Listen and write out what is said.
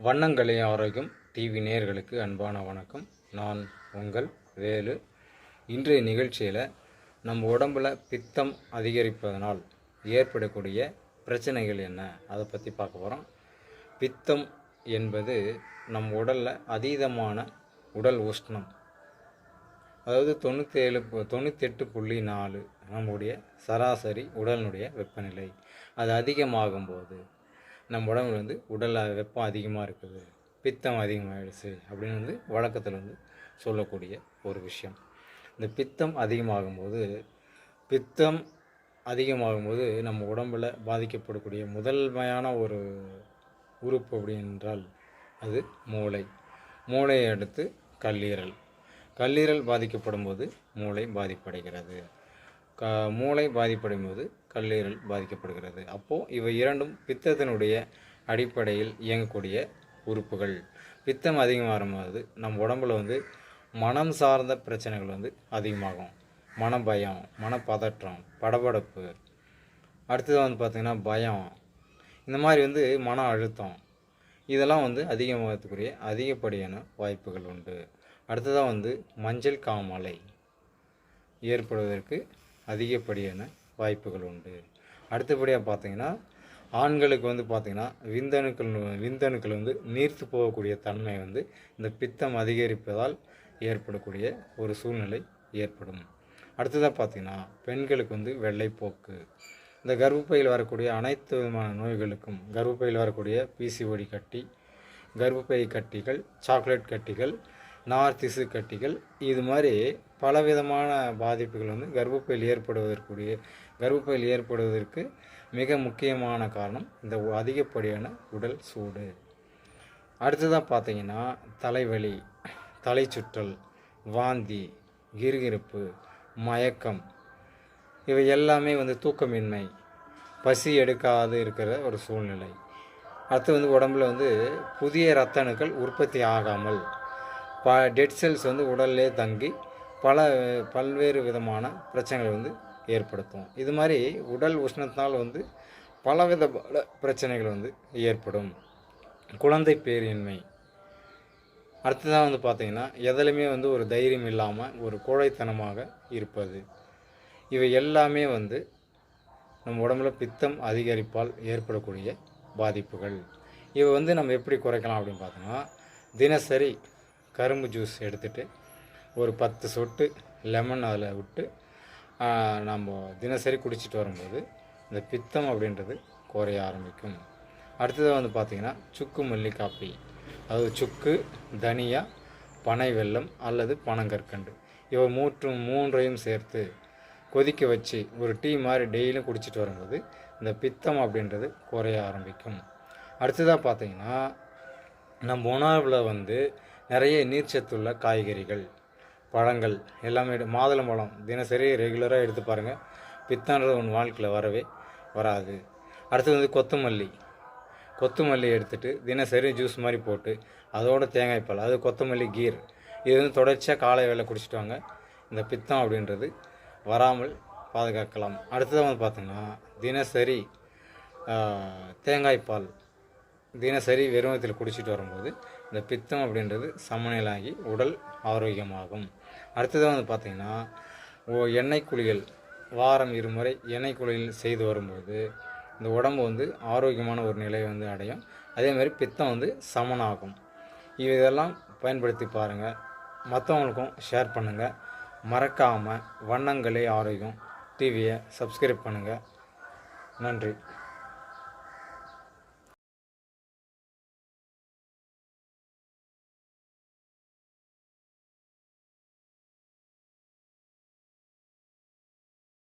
வண்ணங்களை ஆரோக்கியம் டிவி நேயர்களுக்கு அன்பான வணக்கம். நான் உங்கள் வேலு. இன்றைய நிகழ்ச்சியில் நம்ம உடம்பில் பித்தம் அதிகரிப்பதனால் ஏற்படக்கூடிய பிரச்சனைகள் என்ன? அதை பற்றி பார்க்க போகிறோம் பித்தம் என்பது நம் உடலில் அதீதமான உடல் உஷ்ணம். அதாவது தொண்ணூற்றேழு தொண்ணூத்தெட்டு புள்ளி நாலு நம்முடைய சராசரி உடலினுடைய வெப்பநிலை. அது அதிகமாகும்போது நம்ம உடம்புல வந்து உடலில் வெப்பம் அதிகமாக இருக்குது பித்தம் அதிகமாகிடுச்சு அப்படின்னு வந்து வழக்கத்தில் வந்து சொல்லக்கூடிய ஒரு விஷயம். இந்த பித்தம் அதிகமாகும்போது பித்தம் அதிகமாகும்போது நம்ம உடம்பில் பாதிக்கப்படக்கூடிய முதன்மையான ஒரு உறுப்பு அப்படி என்றால் அது மூளை. மூளையை அடுத்து கல்லீரல். கல்லீரல் பாதிக்கப்படும் போது மூளை பாதிப்படைகிறது. க மூளை பாதிப்படையும் போது கல்லீரல் பாதிக்கப்படுகிறது. அப்போது இவை இரண்டும் பித்தத்தினுடைய அடிப்படையில் இயங்கக்கூடிய உறுப்புகள். பித்தம் அதிகமாகும் போது நம்ம உடம்புல வந்து மனம் சார்ந்த பிரச்சனைகள் வந்து அதிகமாகும். மன பயம் மனப்பதற்றம் படபடப்பு. அடுத்தது வந்து பார்த்திங்கன்னா பயம். இந்த மாதிரி வந்து மன அழுத்தம். இதெல்லாம் வந்து அதிகமாகத்துக்குரிய அதிகப்படியான வாய்ப்புகள் உண்டு. அடுத்ததாக வந்து மஞ்சள் காமலை. ஏற்படுவதற்கு அதிகப்படியான வாய்ப்புகள் உண்டு அடுத்தபடியாக பார்த்தீங்கன்னா ஆண்களுக்கு வந்து பார்த்திங்கன்னா விந்தணுக்கள் விந்தணுக்கள் வந்து நீர்த்து போகக்கூடிய தன்மை வந்து இந்த பித்தம் அதிகரிப்பதால் ஏற்படக்கூடிய ஒரு சூழ்நிலை ஏற்படும். அடுத்ததாக பார்த்திங்கன்னா பெண்களுக்கு வந்து வெள்ளைப்போக்கு. இந்த கர்ப்பப்பையில் வரக்கூடிய அனைத்து விதமான நோய்களுக்கும் கர்ப்பப்பையில் வரக்கூடிய பிசிஓடி கட்டி கர்ப்பப்பை கட்டிகள் சாக்லேட் கட்டிகள் நார் திசு கட்டிகள் இது மாதிரி பலவிதமான பாதிப்புகள் வந்து கர்ப்பப்பையில் ஏற்படுவதற்குரிய கர்ப்பப்பையில் ஏற்படுவதற்கு மிக முக்கியமான காரணம் இந்த அதிகப்படியான உடல் சூடு. அடுத்ததாக பார்த்தீங்கன்னா தலைவலி தலை சுற்றல் வாந்தி கிருகிருப்பு மயக்கம் இவை எல்லாமே வந்து தூக்கமின்மை பசி எடுக்காது இருக்கிற ஒரு சூழ்நிலை. அடுத்து வந்து உடம்புல வந்து புதிய இரத்த அணுக்கள் உற்பத்தி ஆகாமல் ப டெட் செல்ஸ் வந்து உடல்லே தங்கி பல பல்வேறு விதமான பிரச்சனைகள் வந்து ஏற்படுத்தும். இது மாதிரி உடல் உஷ்ணத்தினால் வந்து பலவித பல பிரச்சனைகள் வந்து ஏற்படும். குழந்தை பேரின்மை. அடுத்ததாக வந்து பார்த்திங்கன்னா எதிலுமே வந்து ஒரு தைரியம் இல்லாமல் ஒரு கோழைத்தனமாக இருப்பது. இவை எல்லாமே வந்து நம்ம உடம்புல பித்தம் அதிகரிப்பால் ஏற்படக்கூடிய பாதிப்புகள். இவை வந்து நம்ம எப்படி குறைக்கலாம் அப்படின்னு பார்த்தோம்னா தினசரி கரும்பு ஜூஸ் எடுத்துகிட்டு ஒரு பத்து சொட்டு லெமன் அதில் விட்டு நம்ம தினசரி குடிச்சிட்டு வரும்போது இந்த பித்தம் அப்படின்றது குறைய ஆரம்பிக்கும். அடுத்ததாக வந்து பார்த்திங்கன்னா சுக்கு மல்லி காப்பி அதாவது சுக்கு தனியா பனை வெல்லம் அல்லது பனங்கற்கண்டு. இவை மூற்றும் மூன்றையும் சேர்த்து கொதிக்க வச்சு ஒரு டீ மாதிரி டெய்லியும் குடிச்சிட்டு வரும்போது இந்த பித்தம் அப்படின்றது குறைய ஆரம்பிக்கும். அடுத்ததாக பார்த்தீங்கன்னா நம்ம உணவில் வந்து நிறைய நீர்ச்சத்துள்ள காய்கறிகள் பழங்கள் எல்லாமே மாதுளம்பழம் தினசரி ரெகுலராக எடுத்து பாருங்கள் பித்தான்றது உன் வாழ்க்கையில் வரவே வராது. அடுத்தது வந்து கொத்தமல்லி. கொத்தமல்லி எடுத்துகிட்டு தினசரி ஜூஸ் மாதிரி போட்டு அதோட தேங்காய் பால் அது கொத்தமல்லி கீர். இது வந்து தொடர்ச்சியாக காலை வேலை குடிச்சிட்டு வாங்க. இந்த பித்தம் அப்படின்றது வராமல் பாதுகாக்கலாம். அடுத்ததாக வந்து பார்த்திங்கன்னா தினசரி தேங்காய் பால் தினசரி வெறுமத்தில் குடிச்சிட்டு வரும்போது இந்த பித்தம் அப்படின்றது சமநிலையாகி உடல் ஆரோக்கியமாகும். அடுத்ததாக வந்து பார்த்திங்கன்னா ஓ எண்ணெய் குளியல். வாரம் இருமுறை எண்ணெய் குளியல் செய்து வரும்போது இந்த உடம்பு வந்து ஆரோக்கியமான ஒரு நிலையை வந்து அடையும். அதேமாதிரி பித்தம் வந்து சமனாகும். இதெல்லாம் பயன்படுத்தி பாருங்கள் மற்றவங்களுக்கும் ஷேர் பண்ணுங்கள் மறக்காமல் வண்ணங்களே ஆரோக்கியம். டிவியை சப்ஸ்கிரைப் பண்ணுங்கள் நன்றி.